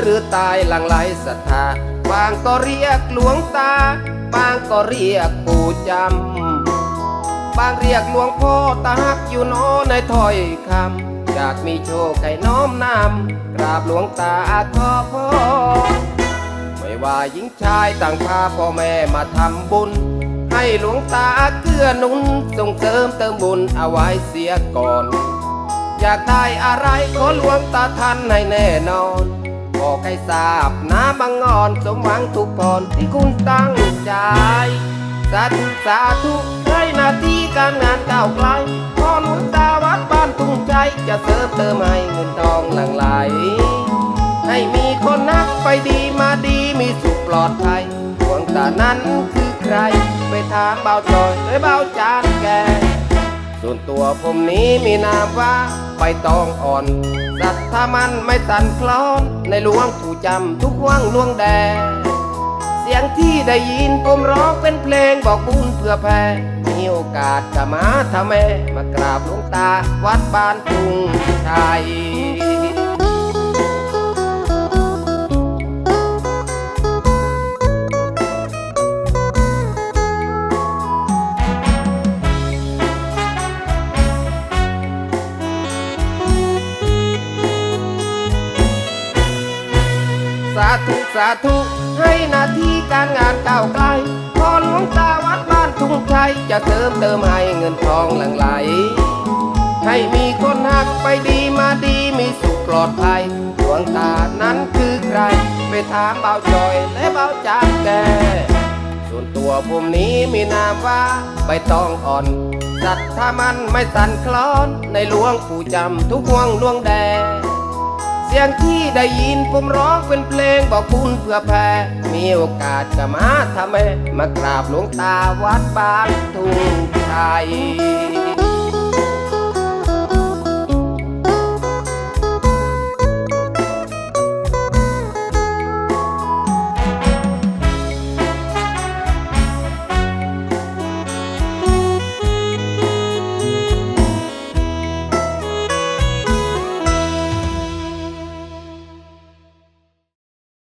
หรือตายหลังไหลศรัทธาบางก็เรียกหลวงตา บางก็เรียกปู่จำ บางเรียกหลวงพ่อตาหักอยู่โนในถ้อยคำอยากมีโชคให้น้อมนำกราบหลวงตาขอพรไม่ว่าหญิงชายต่างพาพ่อแม่มาทำบุญ ให้หลวงตาเกื้อนุนส่งเสริมเติมบุญเอาไว้เสียก่อน อยากได้อะไรขอหลวงตาท่านให้แน่นอนบอกให้ทราบนะบางงอนสมหวังทุกพรที่คุณตั้งใจสาธุสาธุให้หนาที่การงานก้าวไกลพอหลวงตาวัดบ้านทุ่งใจจะเสริมเติมให้เงินทองหลั่งไหล ให้มีคนนักไปดีมาดีมีสุขปลอดภัยหลวงตานั้นคือใคร ไปถามเบาจอยเลยเบาจานแก ส่วนตัวผมนี้มีนามว่าใบตองอ่อนสัตว์ถ้ามันไม่สั่นคลอน ในหลวงผู้จำทุกว่างล่วงแดเสียงที่ได้ยินผมร้องเป็นเพลงบอกบุญเพื่อแพ่มีโอกาสก็มาทำแม่มากราบหลวงตาวัดบ้านพุงชัยาธุสาธุ ให้หนาที่การงานก้าวไกลพอหลวงตาวัดบ้านทุ่งชัยจะเติมเติมให้เงินทองหลั่งไหล ให้มีคนหักไปดีมาดีมีสุขปลอดภัยดวงตานั้นคือใคร ไปถามเบาจอยและเบาจางแกส่วนตัวผมนี้มีนามว่าใบตองอ่อนสัตว์ถ้ามันไม่สั่นคลอนในหลวงปู่จำทุกห่วงลวงแดง เสียงที่ได้ยินผมร้องเป็นเพลงบอกคุณเพื่อแพ้มีโอกาสก็มาทำให้มากราบหลวงตาวัดบ้านทุ่งไทย